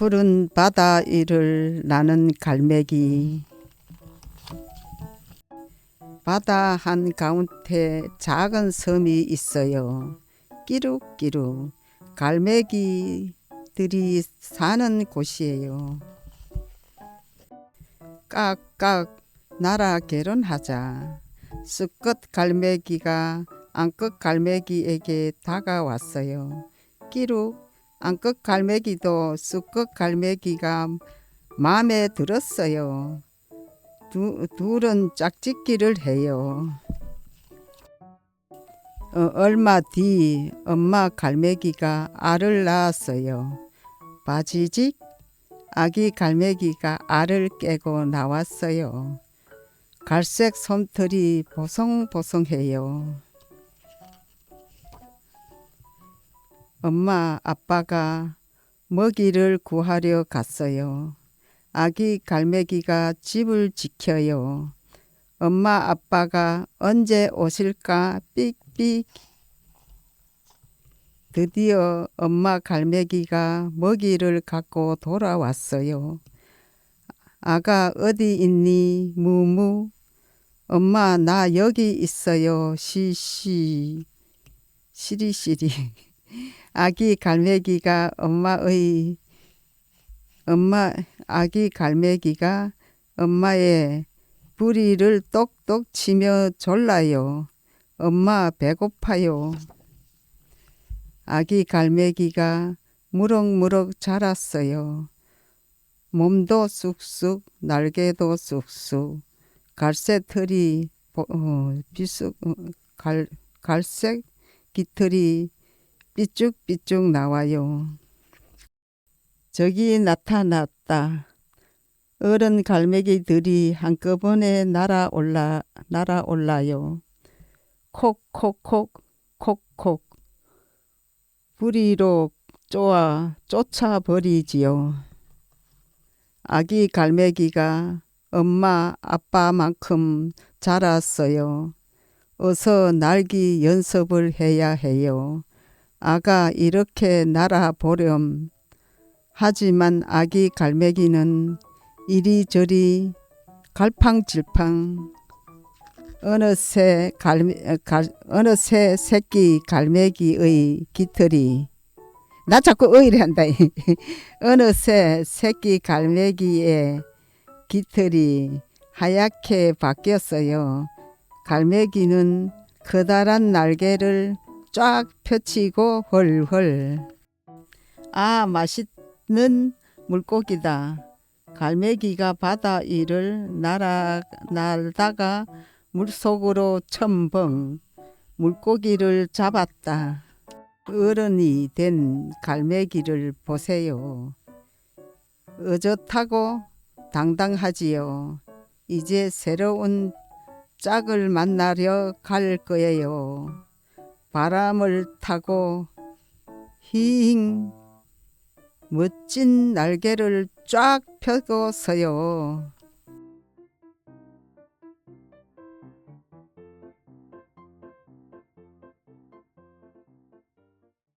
푸른 바다 위를 나는 갈매기 바다 한 가운데 작은 섬이 있어요. 끼룩끼룩 갈매기들이 사는 곳이에요. 깍깍 나라 결혼하자. 수컷 갈매기가 암컷 갈매기에게 다가왔어요. 끼룩 암컷 갈매기도 수컷 갈매기가 마음에 들었어요. 두, 둘은 짝짓기를 해요. 어, 얼마 뒤 엄마 갈매기가 알을 낳았어요. 바지직 아기 갈매기가 알을 깨고 나왔어요. 갈색 솜털이 보송보송해요. 엄마 아빠가 먹이를 구하려 갔어요. 아기 갈매기가 집을 지켜요. 엄마 아빠가 언제 오실까 삑삑. 드디어 엄마 갈매기가 먹이를 갖고 돌아왔어요. 아가 어디 있니? 무무. 엄마 나 여기 있어요. 시시. 시리시리. 아기 갈매기가 엄마의 엄마 아기 갈매기가 엄마의 부리를 똑똑 치며 졸라요. 엄마 배고파요. 아기 갈매기가 무럭무럭 자랐어요. 몸도 쑥쑥 날개도 쑥쑥 갈색 털이 보- 어, 비쑥 어, 갈, 갈색 깃털이 삐쭉삐쭉 나와요. 저기 나타났다. 어른 갈매기들이 한꺼번에 날아올라 날아올라요. 콕콕콕 콕콕 부리로 쪼아 쫓아버리지요. 아기 갈매기가 엄마 아빠만큼 자랐어요. 어서 날기 연습을 해야 해요. 아가 이렇게 날아보렴. 하지만 아기 갈매기는 이리저리 갈팡질팡 어느새 갈매, 갈, 어느새 새끼 갈매기의 깃털이 나 자꾸 의를 한다. 어느새 새끼 갈매기의 깃털이 하얗게 바뀌었어요. 갈매기는 커다란 날개를 쫙 펼치고 헐헐. 아, 맛있는 물고기다. 갈매기가 바다 위를 날아, 날다가 물속으로 첨벙 물고기를 잡았다. 어른이 된 갈매기를 보세요. 어젓하고 당당하지요. 이제 새로운 짝을 만나려 갈 거예요. 바람을 타고 힝 멋진 날개를 쫙 펴고서요.